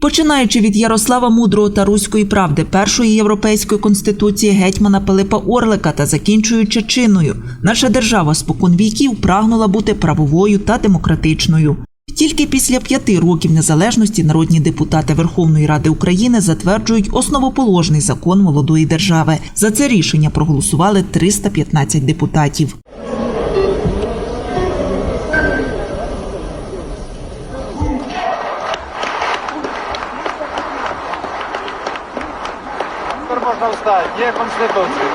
Починаючи від Ярослава Мудрого та Руської правди, першої європейської конституції гетьмана Пилипа Орлика та закінчуючи чиною, наша держава спокон віків прагнула бути правовою та демократичною. Тільки після п'яти років незалежності народні депутати Верховної Ради України затверджують основоположний закон молодої держави. За це рішення проголосували 315 депутатів. Тепер можна встати. Є конституція.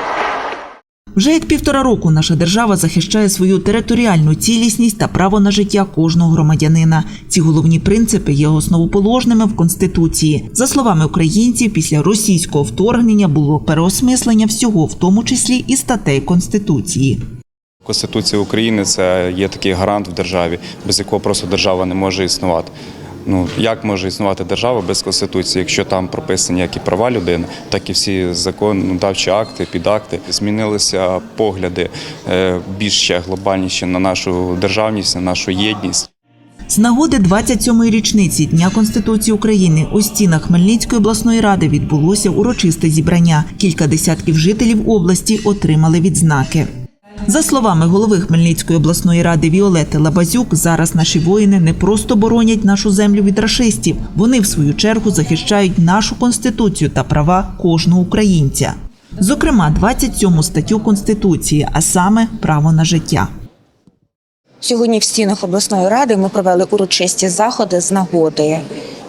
Вже як півтора року наша держава захищає свою територіальну цілісність та право на життя кожного громадянина. Ці головні принципи є основоположними в конституції. За словами українців, після російського вторгнення було переосмислення всього, в тому числі і статей конституції. Конституція України це є такий гарант в державі, без якого просто держава не може існувати. Ну як може існувати держава без конституції, якщо там прописані як і права людини, так і всі законодавчі акти, підакти. Змінилися погляди е, більш ще глобальніші на нашу державність, на нашу єдність. З нагоди 27-ї річниці Дня Конституції України у стінах Хмельницької обласної ради відбулося урочисте зібрання. Кілька десятків жителів області отримали відзнаки. За словами голови Хмельницької обласної ради Віолети Лабазюк, зараз наші воїни не просто боронять нашу землю від рашистів, вони в свою чергу захищають нашу конституцію та права кожного українця. Зокрема, 27 статтю Конституції, а саме право на життя. Сьогодні в стінах обласної ради ми провели урочисті заходи з нагоди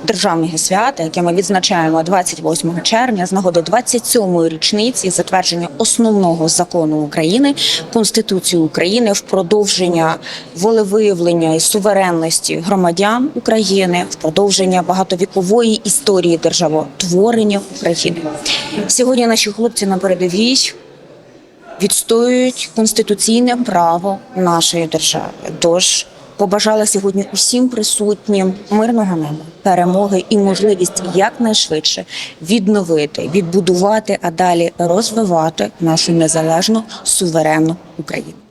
державного свята, яке ми відзначаємо 28 червня, з нагоди 27-ї річниці затвердження основного закону України Конституції України в продовження волевиявлення і суверенності громадян України, в продовження багатовікової історії державотворення України. Сьогодні наші хлопці на передовій відстоюють конституційне право нашої держави. Тож побажала сьогодні усім присутнім мирного неба, перемоги і можливість якнайшвидше відновити, відбудувати, а далі розвивати нашу незалежну суверенну Україну.